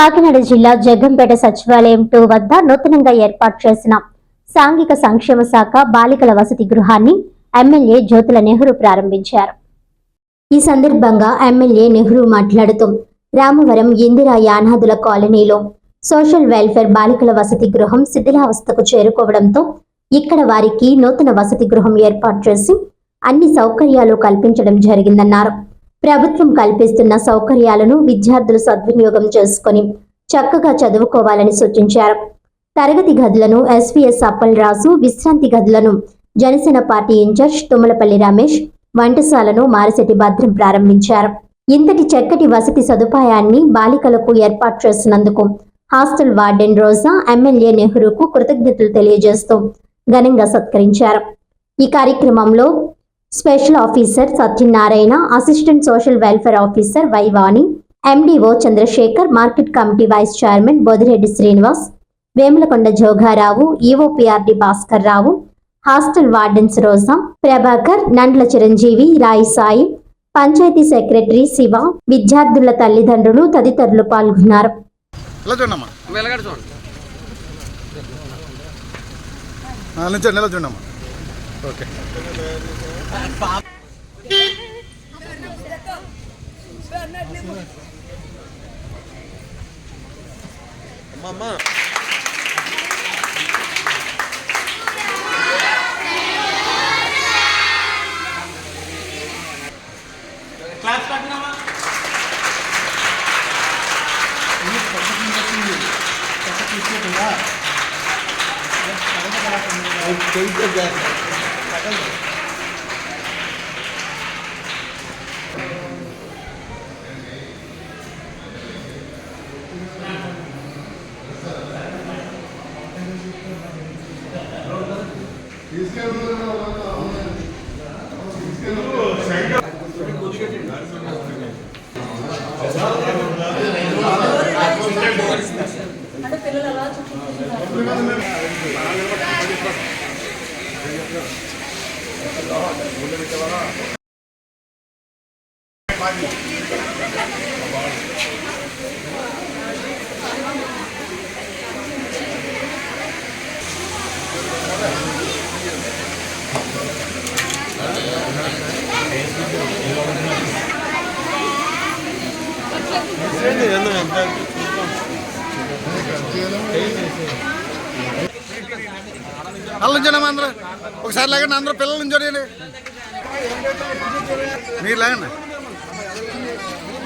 కాకినాడ జిల్లా జగ్గంపేట సచివాలయం టూ వద్ద నూతనంగా ఏర్పాటు చేసిన సాంఘిక సంక్షేమ శాఖ బాలికల వసతి గృహాన్ని ఎమ్మెల్యే జ్యోతుల నెహ్రూ ప్రారంభించారు. ఈ సందర్భంగా ఎమ్మెల్యే నెహ్రూ మాట్లాడుతూ రామవరం ఇందిరా యానాదుల కాలనీలో సోషల్ వెల్ఫేర్ బాలికల వసతి గృహం శిథిలావస్థకు చేరుకోవడంతో ఇక్కడ వారికి నూతన వసతి గృహం ఏర్పాటు చేసి అన్ని సౌకర్యాలు కల్పించడం జరిగిందన్నారు. ప్రభుత్వం కల్పిస్తున్న సౌకర్యాలను విద్యార్థులు సద్వినియోగం చేసుకొని చక్కగా చదువుకోవాలని సూచించారు. తరగతి గదులను ఎస్వీఎస్ అప్పలరాజు విశ్రాంతి గదులను జనసేన పార్టీ ఇన్ఛార్జ్ తుమ్మలపల్లి రమేష్ వంటశాలను మారిశెట్టి భద్రం ప్రారంభించారు. ఇంతటి చక్కటి వసతి సదుపాయాన్ని బాలికలకు ఏర్పాటు చేసినందుకు హాస్టల్ వార్డెన్ రోజా ఎమ్మెల్యే నెహ్రూకు కృతజ్ఞతలు తెలియజేస్తూ ఘనంగా సత్కరించారు. ఈ కార్యక్రమంలో special officer Satyanarayana assistant social welfare officer Vaivani MDO Chandrasekhar market committee vice chairman Bodireddy Srinivas Vemulakonda Jogarao EOPRD Bhaskar Rao hostel wardens Roja Prabhakar Nandla Chiranjeevi Rayi Sai panchayat secretary Shiva విద్యార్థుల తల్లిదండ్రులు తదితరులు పాల్గొన్నారు. నిల్చోండి ఓకే అమ్మమ్మ class పట్టినామా అంటే పిల్లలు అలా చుట్టూ Sen de yanına ben. Teyze. అల్ల నుంచోనమ్మా అందరూ? ఒకసారి లేకండి అందరూ పిల్లలు నుంచోండి మీరు లేకండి